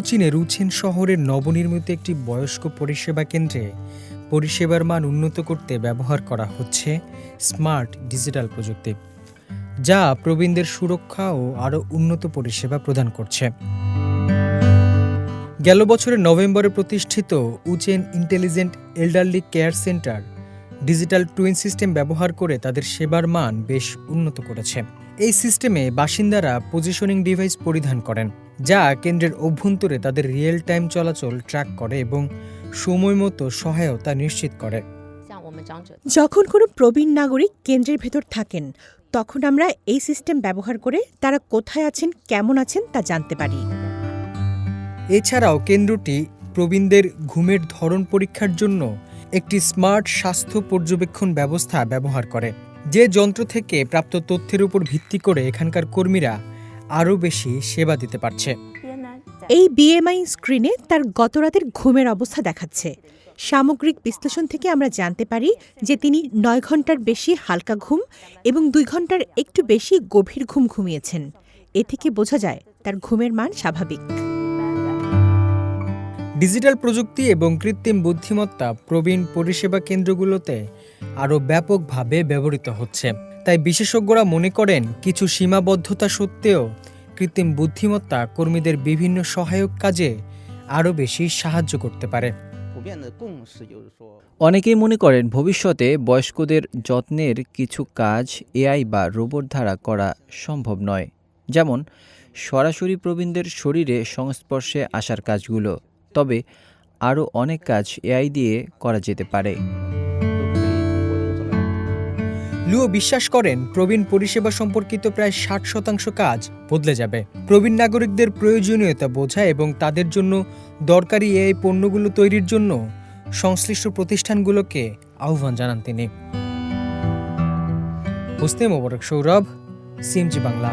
চীনের উছেন শহরের নবনির্মিত একটি বয়স্ক পরিষেবা কেন্দ্রে পরিষেবার মান উন্নত করতে ব্যবহার করা হচ্ছে স্মার্ট ডিজিটাল প্রযুক্তি, যা প্রবীণদের সুরক্ষা ও আরও উন্নত পরিষেবা প্রদান করছে। গেল বছরের নভেম্বরে প্রতিষ্ঠিত উচেন intelligent elderly care centre digital twin system ব্যবহার করে তাদের সেবার মান বেশ উন্নত করেছে। এই সিস্টেমে বাসিন্দারা পজিশনিং ডিভাইস পরিধান করেন যা কেন্দ্রের অভ্যন্তরে তাদের রিয়েল টাইম চলাচল ট্র্যাক করে এবং সময় মতো সহায়তা নিশ্চিত করে। যখন কোনো প্রবীণ নাগরিক কেন্দ্রের ভেতর থাকেন তখন আমরা এই সিস্টেম ব্যবহার করে তারা কোথায় আছেন কেমন আছেন তা জানতে পারি। এছাড়াও কেন্দ্রটি প্রবীণদের ঘুমের ধরন পরীক্ষার জন্য একটি স্মার্ট স্বাস্থ্য পর্যবেক্ষণ ব্যবস্থা ব্যবহার করে, যে যন্ত্র থেকে প্রাপ্ত তথ্যের উপর ভিত্তি করে এখানকার কর্মীরা আরও বেশি সেবা দিতে পারছে। এই বিএমআই স্ক্রিনে তার গতরাতের ঘুমের অবস্থা দেখাচ্ছে। সামগ্রিক বিশ্লেষণ থেকে আমরা জানতে পারি যে তিনি নয় ঘণ্টার বেশি হালকা ঘুম এবং দুই ঘণ্টার একটু বেশি গভীর ঘুম ঘুমিয়েছেন। এ থেকে বোঝা যায় তার ঘুমের মান স্বাভাবিক। ডিজিটাল প্রযুক্তি এবং কৃত্রিম বুদ্ধিমত্তা প্রবীণ পরিষেবা কেন্দ্রগুলোতে আরও ব্যাপকভাবে ব্যবহৃত হচ্ছে। তাই বিশেষজ্ঞরা মনে করেন, কিছু সীমাবদ্ধতা সত্ত্বেও কৃত্রিম বুদ্ধিমত্তা কর্মীদের বিভিন্ন সহায়ক কাজে আরও বেশি সাহায্য করতে পারে। অনেকেই মনে করেন, ভবিষ্যতে বয়স্কদের যত্নের কিছু কাজ এআই বা রোবট দ্বারা করা সম্ভব নয়। যেমন, সরাসরি প্রবীণদের শরীরে সংস্পর্শে আসার কাজগুলো। তবে আরও অনেক কাজ এআই দিয়ে করা যেতে পারে। লুও বিশ্বাস করেন, প্রবীণ পরিষেবা সম্পর্কিত প্রায় ষাট শতাংশ কাজ বদলে যাবে। প্রবীণ নাগরিকদের প্রয়োজনীয়তা বোঝা এবং তাদের জন্য দরকারি এআই পণ্যগুলো তৈরির জন্য সংশ্লিষ্ট প্রতিষ্ঠানগুলোকে আহ্বান জানান তিনি। হোসনে মোবারক, সৌরভ, সিএমজি বাংলা।